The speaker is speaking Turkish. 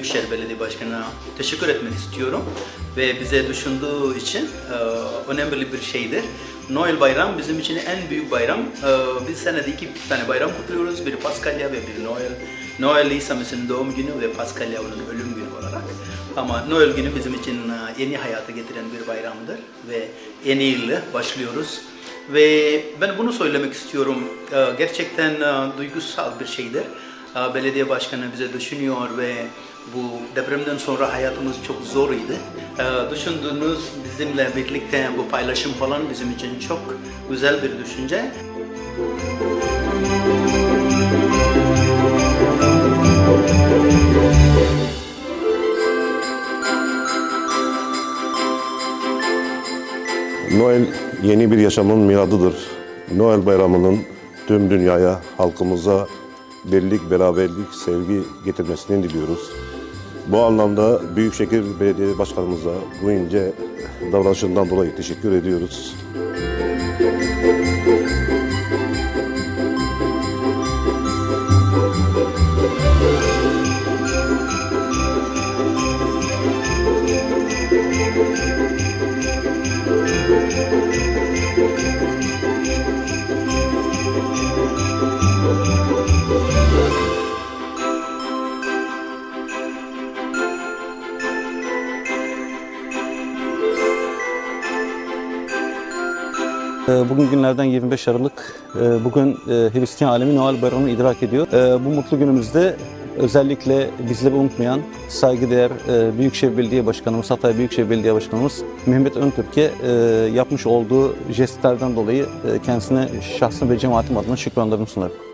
Büyükşehir Belediye Başkanı'na teşekkür etmek istiyorum. Ve bize düşündüğü için e, önemli bir şeydir. Noel bayram bizim için en büyük bayram. E, biz senede iki tane bayram kutluyoruz. Biri Paskalya ve biri Noel. Noel İsa Mesih'in doğum günü ve Paskalya onun ölüm günü olarak. Ama Noel günü bizim için e, yeni hayata getiren bir bayramdır. Ve yeni yılı başlıyoruz. Ve ben bunu söylemek istiyorum. Gerçekten duygusal bir şeydir. Belediye başkanı bize düşünüyor ve bu depremden sonra hayatımız çok zor idi. Ee, Düşündüğünüz bizimle birlikte bu paylaşım falan bizim için çok güzel bir düşünce. Noel yeni bir yaşamın miradıdır. Noel bayramının tüm dünyaya, halkımıza birlik, beraberlik, sevgi getirmesini diliyoruz. Bu anlamda Büyükşehir Belediye Başkanımıza bu ince davranışından dolayı teşekkür ediyoruz. Bugün günlerden 25 Aralık. Ee, Bugün e, Hristiyan alemi Noel Bayramı'nı idrak ediyor. Ee, Bu mutlu günümüzde özellikle bizleri unutmayan saygıdeğer e, Büyükşehir Belediye Başkanımız, Hatay Büyükşehir Belediye Başkanımız Mehmet Öntürk'e e, yapmış olduğu jestlerden dolayı kendisine şahsım ve cemaatim adına şükranlarımı sunarım.